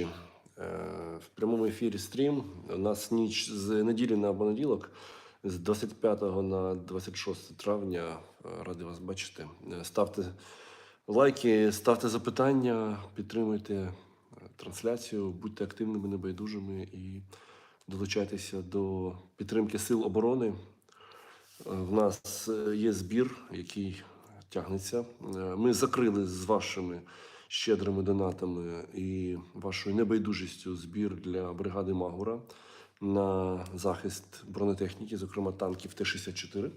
Е, В прямому ефірі стрім. У нас ніч з неділі на понеділок, з 25 на 26 травня. Е, Радий вас бачити. Е, Ставте лайки, ставте запитання, підтримуйте трансляцію, будьте активними, небайдужими і долучайтеся до підтримки сил оборони. В нас є збір, який тягнеться. Ми закрили з вашими щедрими донатами і вашою небайдужістю збір для бригади Магура на захист бронетехніки, зокрема танків Т-64.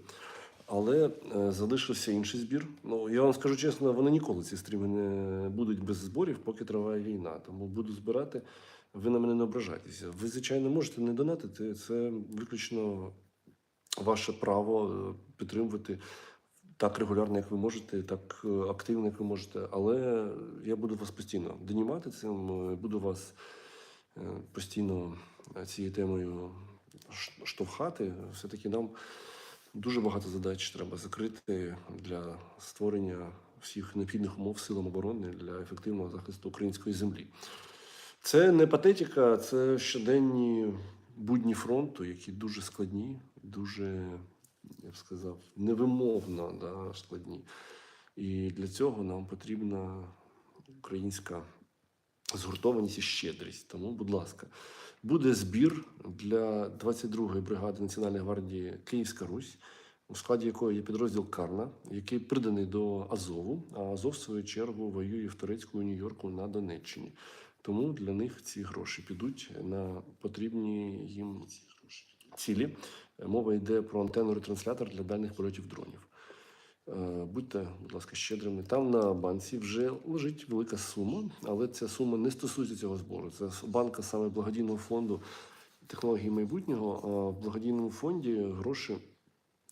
Але е, залишився інший збір. Ну я вам скажу чесно, вони ніколи ці стріми не будуть без зборів, поки триває війна. Тому буду збирати. Ви на мене не ображайтеся. Ви, звичайно, можете не донатити. Це виключно ваше право е, підтримувати так регулярно, як ви можете, так е, активно, як ви можете. Але я буду вас постійно донімати цим, е, буду вас е, постійно цією темою штовхати. Все-таки нам дуже багато задач треба закрити для створення всіх необхідних умов силам оборони для ефективного захисту української землі. Це не патетика, це щоденні будні фронту, які дуже складні, дуже, я б сказав, невимовно да, складні. І для цього нам потрібна українська згуртованість і щедрість. Тому, будь ласка, буде збір для 22-ї бригади Національної гвардії Київська Русь, у складі якої є підрозділ Карна, який приданий до Азову, а Азов, в свою чергу, воює в Турецьку і Нью-Йорку на Донеччині. Тому для них ці гроші підуть на потрібні їм цілі. Мова йде про антенну ретранслятор для дальних польотів дронів. Е, Будьте, будь ласка, щедрими. Там на банці вже лежить велика сума, але ця сума не стосується цього збору. Це банка саме благодійного фонду технології майбутнього. А в благодійному фонді гроші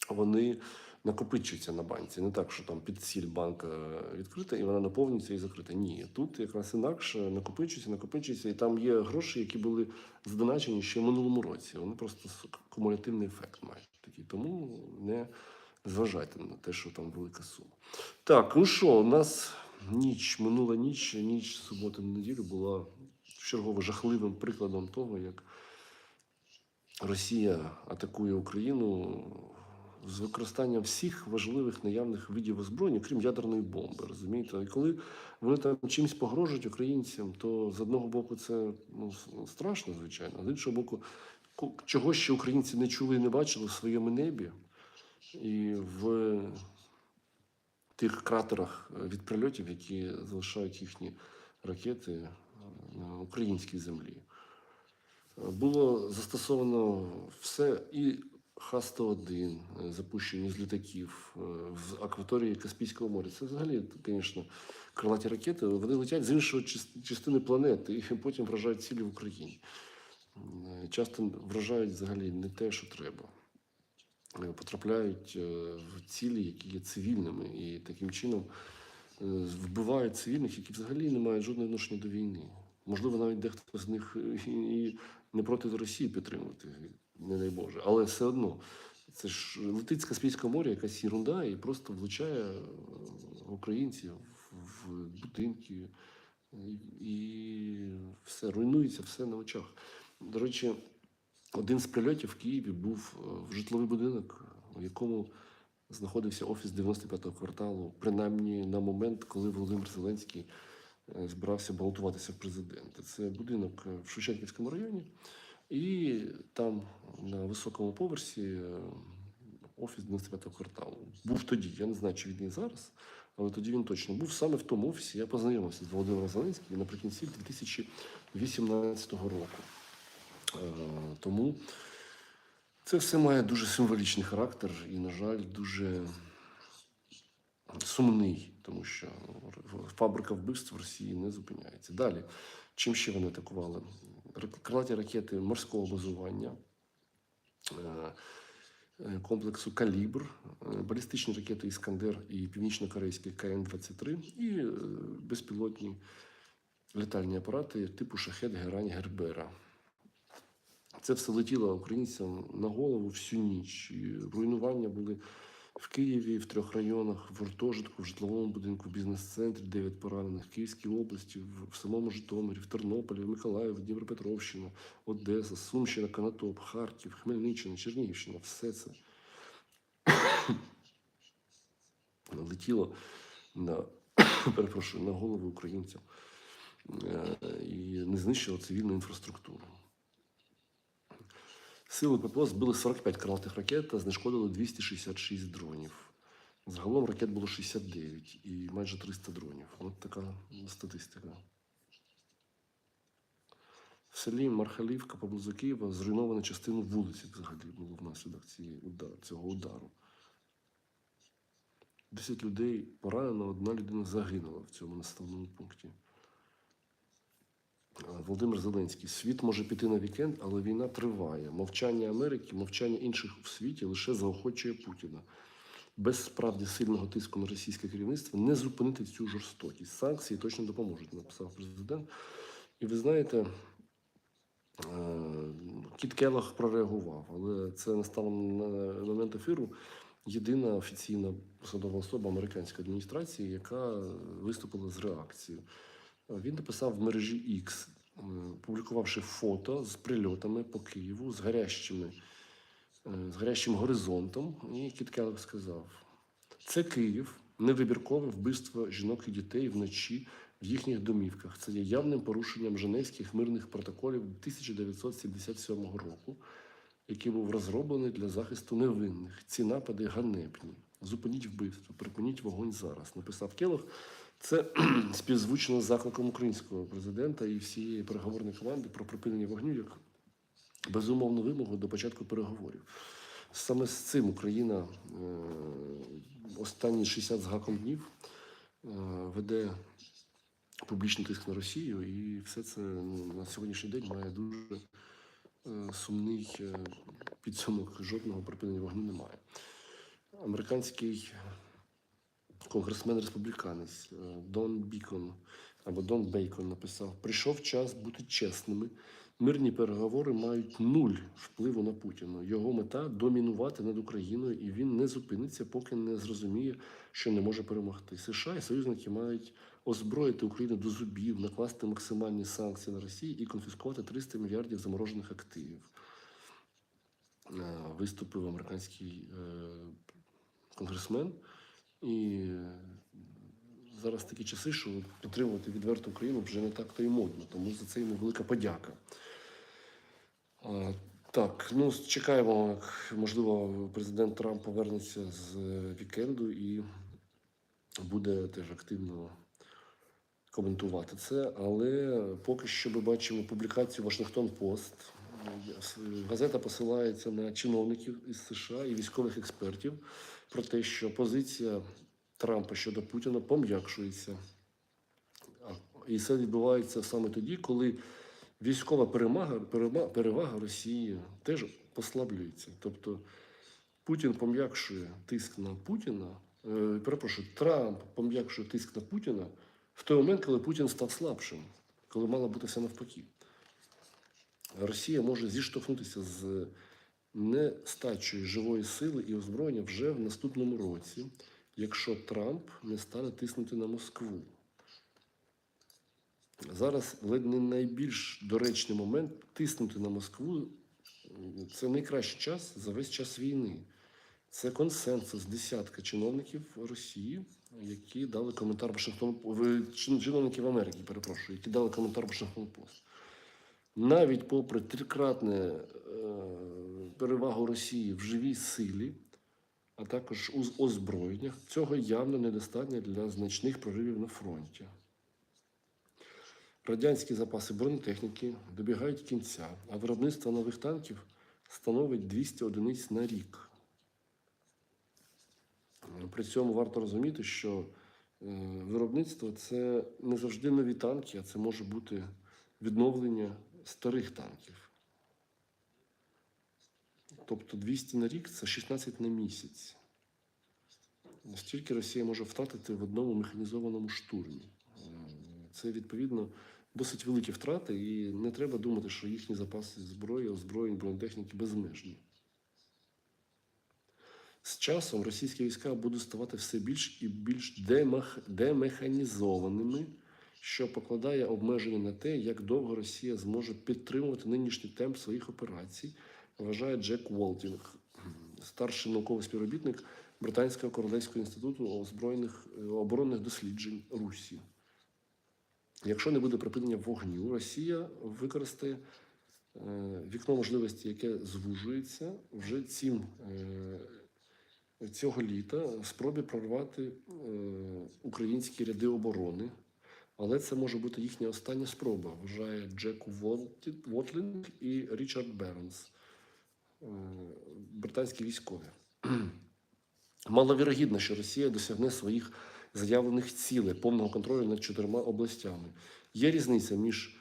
вони накопичуються на банці. Не так, що там під ціль банка відкрита і вона наповнюється і закрита. Ні, тут якраз інакше накопичується, накопичується, і там є гроші, які були задоначені ще в минулому році. Вони просто кумулятивний ефект мають такий. Тому не зважайте на те, що там велика сума. Так, ну що, у нас ніч, минула ніч, ніч суботи на неділю була чергово жахливим прикладом того, як Росія атакує Україну з використанням всіх важливих наявних видів озброєння, крім ядерної бомби. Розумієте? І коли вони там чимось погрожують українцям, то з одного боку це ну, страшно, звичайно, з іншого боку, чого ще українці не чули і не бачили в своєму небі і в тих кратерах е, від прильотів, які залишають їхні ракети е, на українській землі. Е, Було застосовано все і Х-101, е, запущені з літаків е, в акваторії Каспійського моря. Це взагалі, звісно, крилаті ракети. Вони летять з іншої частини планети і потім вражають цілі в Україні. Е, Часто вражають взагалі не те, що треба. Е, Потрапляють е, в цілі, які є цивільними, і таким чином е, вбивають цивільних, які взагалі не мають жодного відношення до війни. Можливо, навіть дехто з них і- і не проти Росії підтримувати, не дай Боже. Але все одно це ж летить з Каспійського моря, якась ерунда, і просто влучає е, українців, в будинки, і, все руйнується все на очах. До речі, один з прильотів в Києві був е, в житловий будинок, у якому знаходився офіс 95-го кварталу, принаймні на момент, коли Володимир Зеленський е, збирався балотуватися в президенти. Це будинок е, в Шевченківському районі, і там на високому поверсі е, офіс 95-го кварталу. Був тоді, я не знаю, чи він є зараз, але тоді він точно був саме в тому офісі. Я познайомився з Володимиром Зеленським наприкінці 2018 року. Е, Тому це все має дуже символічний характер і, на жаль, дуже сумний, тому що фабрика вбивств в Росії не зупиняється. Далі, чим ще вони атакували? Крилаті ракети морського базування, е, е, комплексу Калібр, е, балістичні ракети Іскандер і північно-корейський КН-23 і безпілотні літальні апарати типу Шахет Герань Гербера. Це все летіло українцям на голову всю ніч. І руйнування були В Києві в трьох районах, в гуртожитку, в житловому будинку, в бізнес-центрі 9 поранених, Київській області, в, самому Житомирі, в Тернополі, в Миколаєві, Дніпропетровщина, Одеса, Сумщина, Конотоп, Харків, Хмельниччина, Чернігівщина. Все це летіло на, перепрошую, на голови українцям е, і не знищило цивільну інфраструктуру. Сили ППО збили 45 крилатих ракет та знешкодили 266 дронів. Загалом ракет було 69 і майже 300 дронів. От така статистика. В селі Мархалівка поблизу Києва зруйнована частина вулиці взагалі було внаслідок цього удару. 10 людей поранено, одна людина загинула в цьому населеному пункті. Володимир Зеленський. Світ може піти на вікенд, але війна триває. Мовчання Америки, мовчання інших в світі лише заохочує Путіна. Без справді сильного тиску на російське керівництво не зупинити цю жорстокість. Санкції точно допоможуть, написав президент. І ви знаєте, е, Кіт Келлах прореагував, але це не стало на момент ефіру єдина офіційна посадова особа американської адміністрації, яка виступила з реакцією. Він написав в мережі X, е, публікувавши фото з прильотами по Києву, з гарячими, е, з гарячим горизонтом. І Кіт сказав: це Київ, невибіркове вбивство жінок і дітей вночі в їхніх домівках. Це є явним порушенням Женевських мирних протоколів 1977 року, який був розроблений для захисту невинних. Ці напади ганебні. Зупиніть вбивство, припиніть вогонь зараз. Написав Келох. Це співзвучно з закликом українського президента і всієї переговорної команди про припинення вогню як безумовну вимогу до початку переговорів. Саме з цим Україна е, останні 60 з гаком днів е, веде публічний тиск на Росію, і все це ну, на сьогоднішній день має дуже е, сумний підсумок. Жодного припинення вогню немає. Американський конгресмен республіканець е, Дон Бікон або Дон Бейкон написав: прийшов час бути чесними. Мирні переговори мають нуль впливу на Путіна. Його мета домінувати над Україною, і він не зупиниться, поки не зрозуміє, що не може перемогти. США і союзники мають озброїти Україну до зубів, накласти максимальні санкції на Росію і конфіскувати 300 мільярдів заморожених активів. Е, Виступив американський е, конгресмен. І е, зараз такі часи, що підтримувати відверту Україну вже не так то і модно. Тому за це йому велика подяка. Так, ну чекаємо, як, можливо, президент Трамп повернеться з е, вікенду і буде теж активно коментувати це. Але поки що ми бачимо публікацію Вашингтон Пост. Газета посилається на чиновників із США і військових експертів про те, що позиція Трампа щодо Путіна пом'якшується. І це відбувається саме тоді, коли військова перемага, перевага Росії теж послаблюється. Тобто Путін пом'якшує тиск на Путіна, е, перепрошую, Трамп пом'якшує тиск на Путіна в той момент, коли Путін став слабшим, коли мало бути все навпаки. Росія може зіштовхнутися з нестачею живої сили і озброєння вже в наступному році, якщо Трамп не стане тиснути на Москву. Зараз ледь не найбільш доречний момент тиснути на Москву. Це найкращий час за весь час війни. Це консенсус десятка чиновників Росії, які дали коментар Вашингтон чиновників Америки, перепрошую, які дали коментар Вашингтон Пост. Навіть попри трикратне е, перевагу Росії в живій силі, а також у озброєннях, цього явно недостатньо для значних проривів на фронті. Радянські запаси бронетехніки добігають кінця, а виробництво нових танків становить 200 одиниць на рік. При цьому варто розуміти, що е, виробництво це не завжди нові танки, а це може бути відновлення старих танків. Тобто 200 на рік це 16 на місяць. Стільки Росія може втратити в одному механізованому штурмі. Це відповідно досить великі втрати, і не треба думати, що їхні запаси зброї, озброєнь, бронетехніки безмежні. З часом російські війська будуть ставати все більш і більш демах... демеханізованими, що покладає обмеження на те, як довго Росія зможе підтримувати нинішній темп своїх операцій, вважає Джек Волтінг, старший науковий співробітник Британського королевського інституту озброєних оборонних досліджень Русі. Якщо не буде припинення вогню, Росія використає е, вікно можливості, яке звужується вже цим е, цього літа в спробі прорвати е, українські ряди оборони. Але це може бути їхня остання спроба, вважає Джек Вотлінг і Річард Бернс, е, британські військові. Маловірогідно, що Росія досягне своїх заявлених цілей повного контролю над чотирма областями. Є різниця між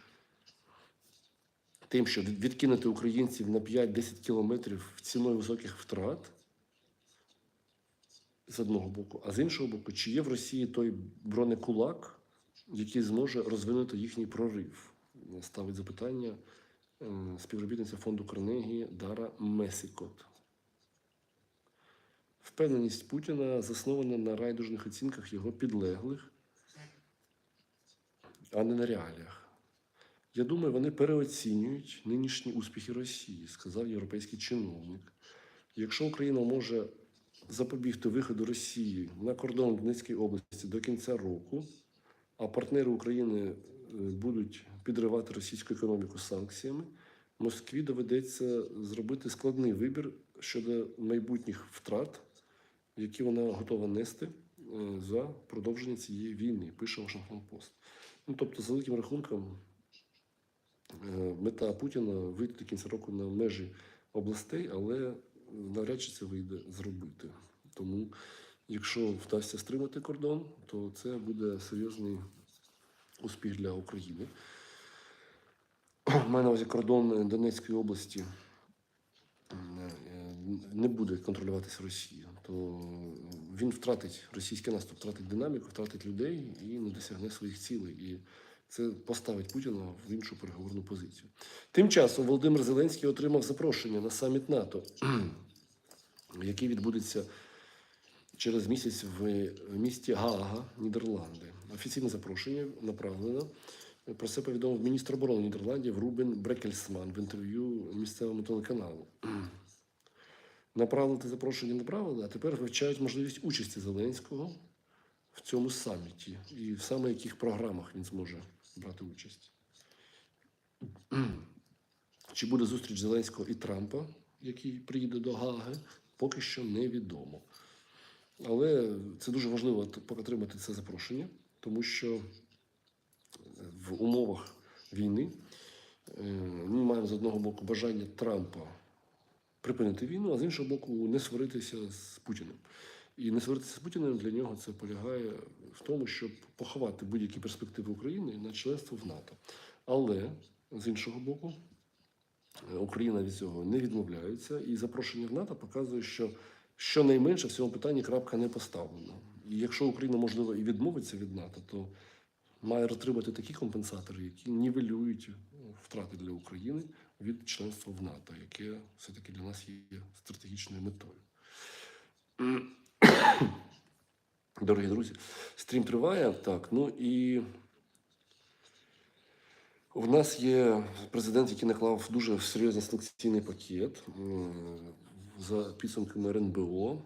тим, від- відкинути українців на 5-10 кілометрів ціною високих втрат з одного боку, а з іншого боку, чи є в Росії той бронекулак, який зможе розвинути їхній прорив? Ставить запитання е, співробітниця фонду Карнегі Дара Месікот. Впевненість Путіна заснована на райдужних оцінках його підлеглих, а не на реаліях. Я думаю, вони переоцінюють нинішні успіхи Росії, сказав європейський чиновник. Якщо Україна може запобігти виходу Росії на кордон Донецької області до кінця року, а партнери України е, будуть підривати російську економіку санкціями, Москві доведеться зробити складний вибір щодо майбутніх втрат, які вона готова нести е, за продовження цієї війни, пише Вашингтон Пост. Ну, тобто, за великим рахунком, е, мета Путіна вийти до кінця року на межі областей, але навряд чи це вийде зробити. Тому, якщо вдасться стримати кордон, то це буде серйозний успіх для України. Маю на увазі кордон Донецької області е, не буде контролюватися Росією, то він втратить російський наступ, втратить динаміку, втратить людей і не досягне своїх цілей. І це поставить Путіна в іншу переговорну позицію. Тим часом Володимир Зеленський отримав запрошення на саміт НАТО, який відбудеться через місяць в місті Гаага, Нідерланди. Офіційне запрошення направлено. Про це повідомив міністр оборони Нідерландів Рубен Брекельсман в інтерв'ю місцевому телеканалу. Направити запрошення направили, а тепер вивчають можливість участі Зеленського в цьому саміті і в саме яких програмах він зможе брати участь. Чи буде зустріч Зеленського і Трампа, який приїде до Гаги, поки що невідомо. Але це дуже важливо отримати це запрошення, тому що в умовах війни е, ми маємо з одного боку бажання Трампа припинити війну, а з іншого боку, не сваритися з Путіним. І не сваритися з Путіним для нього це полягає в тому, щоб поховати будь-які перспективи України на членство в НАТО. Але з іншого боку, е, Україна від цього не відмовляється, і запрошення в НАТО показує, що щонайменше в цьому питанні крапка не поставлена. І якщо Україна, можливо, і відмовиться від НАТО, то має отримати такі компенсатори, які нівелюють е, втрати для України від членства в НАТО, яке все-таки для нас є стратегічною метою. Дорогі друзі, стрім триває. Так, ну і в нас є президент, який наклав дуже серйозний санкційний пакет м, за підсумками РНБО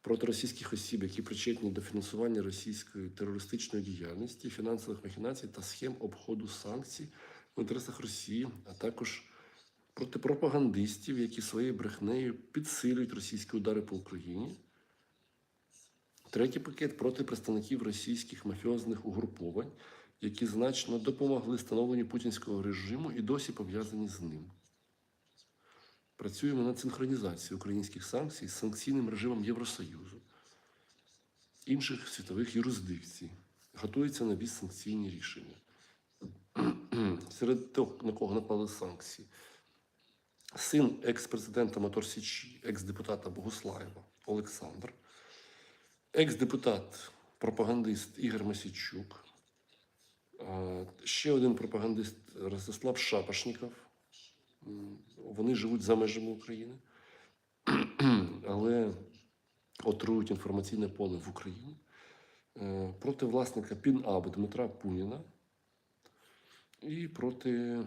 проти російських осіб, які причетні до фінансування російської терористичної діяльності, фінансових махінацій та схем обходу санкцій в інтересах Росії, а також проти пропагандистів, які своєю брехнею підсилюють російські удари по Україні. Третій пакет проти представників російських мафіозних угруповань, які значно допомогли становленню путінського режиму і досі пов'язані з ним. Працюємо над синхронізацією українських санкцій з санкційним режимом Євросоюзу, інших світових юрисдикцій. Готуються нові санкційні рішення. Серед тих, на кого наклали санкції, син екс-президента Мотор Січі, екс-депутата Богуслаєва Олександр, екс-депутат, пропагандист Ігор Масічук, ще один пропагандист Ростислав Шапошніков. Вони живуть за межами України. Але отрують інформаційне поле в Україні е, проти власника ПІНАБ Дмитра Пуніна і проти е,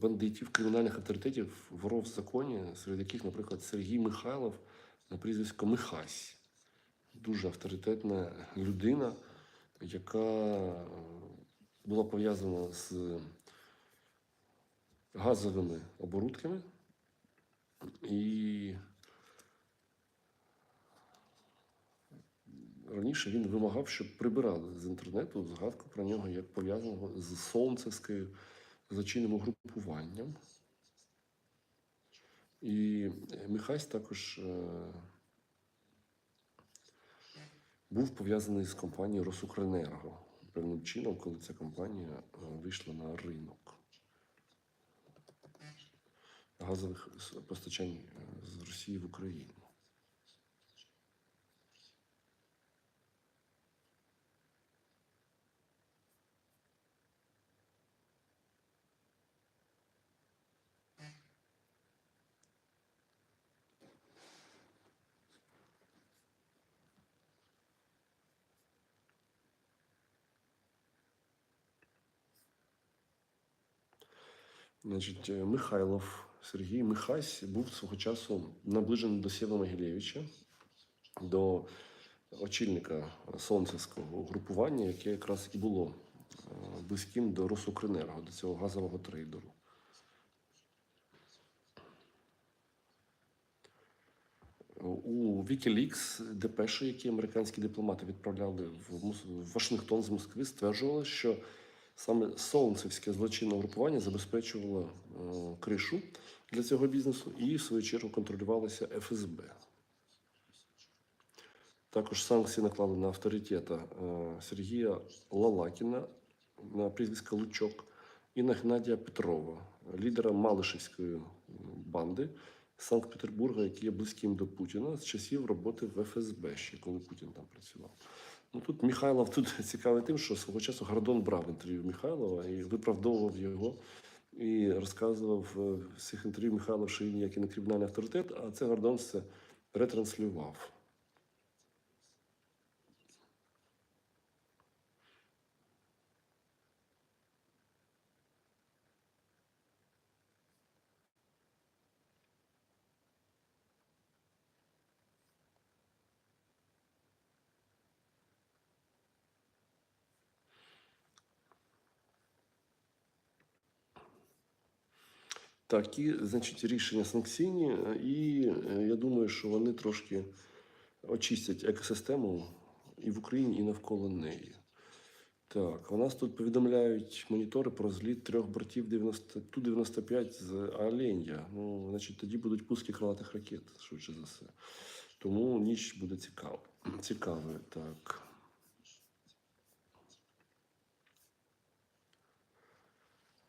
бандитів, кримінальних авторитетів, воров в законі, серед яких, наприклад, Сергій Михайлов на прізвисько Михась. Дуже авторитетна людина, яка е, була пов'язана з газовими оборудками. І раніше він вимагав, щоб прибирали з інтернету згадку про нього як пов'язаного з Солнцевською злочинним угрупуванням. І Михась також е, був пов'язаний з компанією Росукренерго певним чином, коли ця компанія е, вийшла на ринок газових постачань е, з Росії в Україну. Значить, е, Михайлов Сергій Михась був свого часу наближений до Сєва Могилєвича, до очільника Сонцевського групування, яке якраз і було е, близьким до Росукренерго, до цього газового трейдеру. У Wikileaks депеші, які американські дипломати відправляли в Вашингтон з Москви, стверджували, що саме Солнцевське злочинне групування забезпечувало е, кришу для цього бізнесу і, в свою чергу, контролювалося ФСБ. Також санкції наклали на авторитета е, Сергія Лалакіна на прізвисько Лучок і на Геннадія Петрова, лідера Малишевської банди Санкт-Петербурга, який є близьким до Путіна з часів роботи в ФСБ, ще коли Путін там працював. Ну тут Михайлов тут цікавий тим, що свого часу Гордон брав інтерв'ю Михайлова і виправдовував його. І розказував е, в цих інтерв'ю Михайло, що він ніякий не кримінальний авторитет, а це Гордон це ретранслював. Такі, значить, рішення санкційні, і е, я думаю, що вони трошки очистять екосистему і в Україні, і навколо неї. Так, у нас тут повідомляють монітори про зліт трьох бортів 90, Ту-95 з Оленя. Ну, значить, тоді будуть пуски крилатих ракет, швидше за все. Тому ніч буде цікава. Цікавою, так.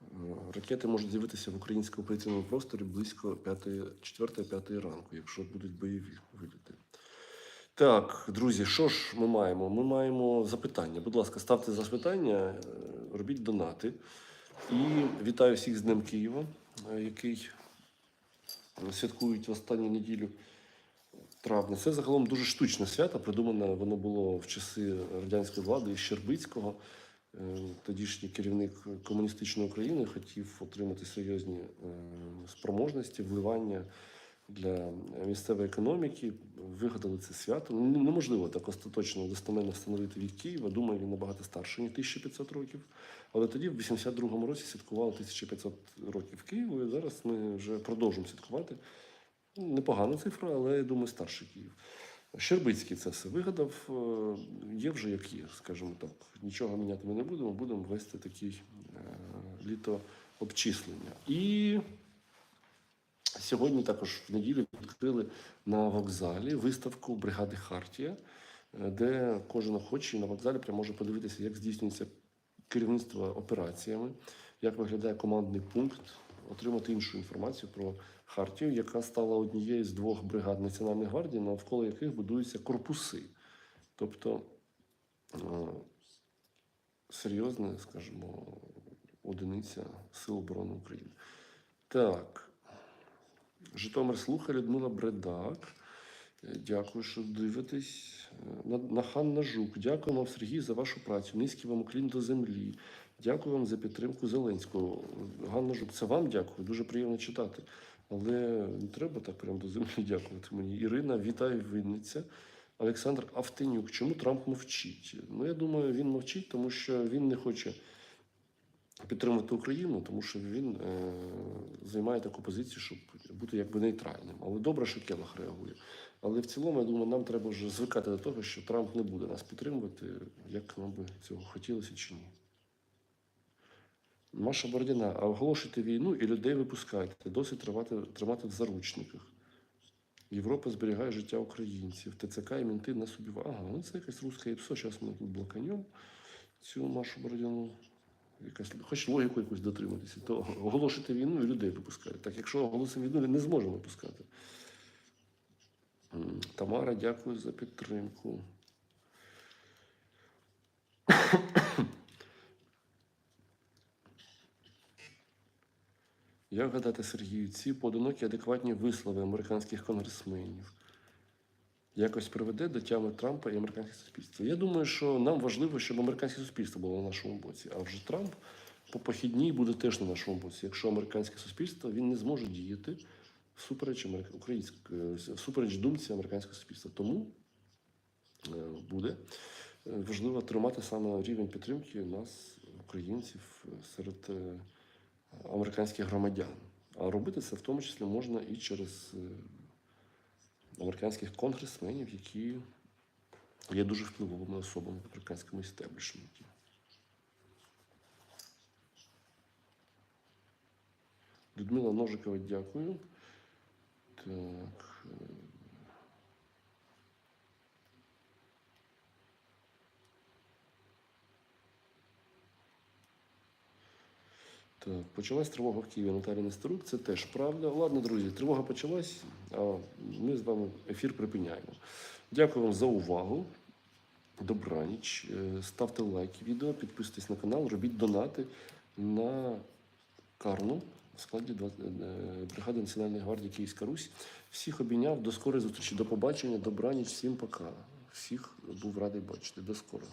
Е, Ракети можуть з'явитися в українському повітряному просторі близько 4-5 ранку, якщо будуть бойові виліти. Так, друзі, що ж ми маємо? Ми маємо запитання. Будь ласка, ставте запитання, е, робіть донати. І вітаю всіх з Днем Києва, е, який святкують в останню неділю травня. Це загалом дуже штучне свято. Придумане воно було в часи радянської влади і Щербицького. Е, Тодішній керівник комуністичної України хотів отримати серйозні е, спроможності, вливання для місцевої економіки. Вигадали це свято. Ну, Неможливо так остаточно достеменно встановити вік Києва. Думаю, він набагато старший, ніж 1500 років. Але тоді, в 82-му році, святкували 1500 років Києву. І зараз ми вже продовжуємо святкувати. Непогана цифра, але я думаю, старший Київ. Щербицький це все вигадав. Е, Є вже як є, скажімо так. Нічого міняти ми не будемо, будемо вести такий е, літо обчислення. І сьогодні також в неділю відкрили на вокзалі виставку бригади Хартія, е, де кожен охочий на вокзалі прямо може подивитися, як здійснюється керівництво операціями, як виглядає командний пункт, отримати іншу інформацію про Хартію, яка стала однією з двох бригад Національної гвардії, навколо яких будуються корпуси. Тобто е, серйозна, скажімо, одиниця Сил оборони України. Так. Житомир слухає Людмила Бредак. Е, Дякую, що дивитесь. Е, На- Нахан Нажук. Дякую вам, Сергій, за вашу працю. Низький вам уклін до землі. Дякую вам за підтримку Зеленського. Ганна Жук, це вам дякую. Дуже приємно читати. Але не треба так прямо до землі дякувати мені. Ірина, вітаю Вінниця. Олександр Автенюк. Чому Трамп мовчить? Ну, я думаю, він мовчить, тому що він не хоче підтримувати Україну, тому що він е, займає таку позицію, щоб бути якби нейтральним. Але добре, що Келах реагує. Але в цілому, я думаю, нам треба вже звикати до того, що Трамп не буде нас підтримувати, як нам би цього хотілося чи ні. Маша Бородіна, а оголошуйте війну і людей випускайте. Досить тримати, тримати в заручниках. Європа зберігає життя українців. ТЦК і мінти на собі. Ага, ну це якась руська ІПСО. Зараз ми тут блоканем цю Машу Бородіну. Якась, хоч логіку якусь дотриматися, то оголошуйте війну і людей випускають. Так, якщо оголосимо війну, не зможемо випускати. Тамара, дякую за підтримку. Як гадати, Сергію, ці поодинокі адекватні вислови американських конгресменів якось приведе до тями Трампа і американське суспільство? Я думаю, що нам важливо, щоб американське суспільство було на нашому боці, а вже Трамп по похідній буде теж на нашому боці. Якщо американське суспільство він не зможе діяти всупереч америк- українськ- е, всупереч думці американського суспільства. Тому е, буде е, важливо тримати саме рівень підтримки нас, українців, серед американських громадян. А робити це в тому числі можна і через е, американських конгресменів, які є дуже впливовими особами в американському істеблішменті. Людмила Ножикова, дякую. Так. Так, почалась тривога в Києві Наталія Нестерук, це теж правда. Ладно, друзі, тривога почалась, а ми з вами ефір припиняємо. Дякую вам за увагу. Добраніч. Е, Ставте лайки відео, підписуйтесь на канал, робіть донати на Карну в складі е, бригади Національної гвардії Київська Русь. Всіх обійняв. До скорої зустрічі. До побачення, добраніч, всім пока. Всіх був радий бачити. До скорого.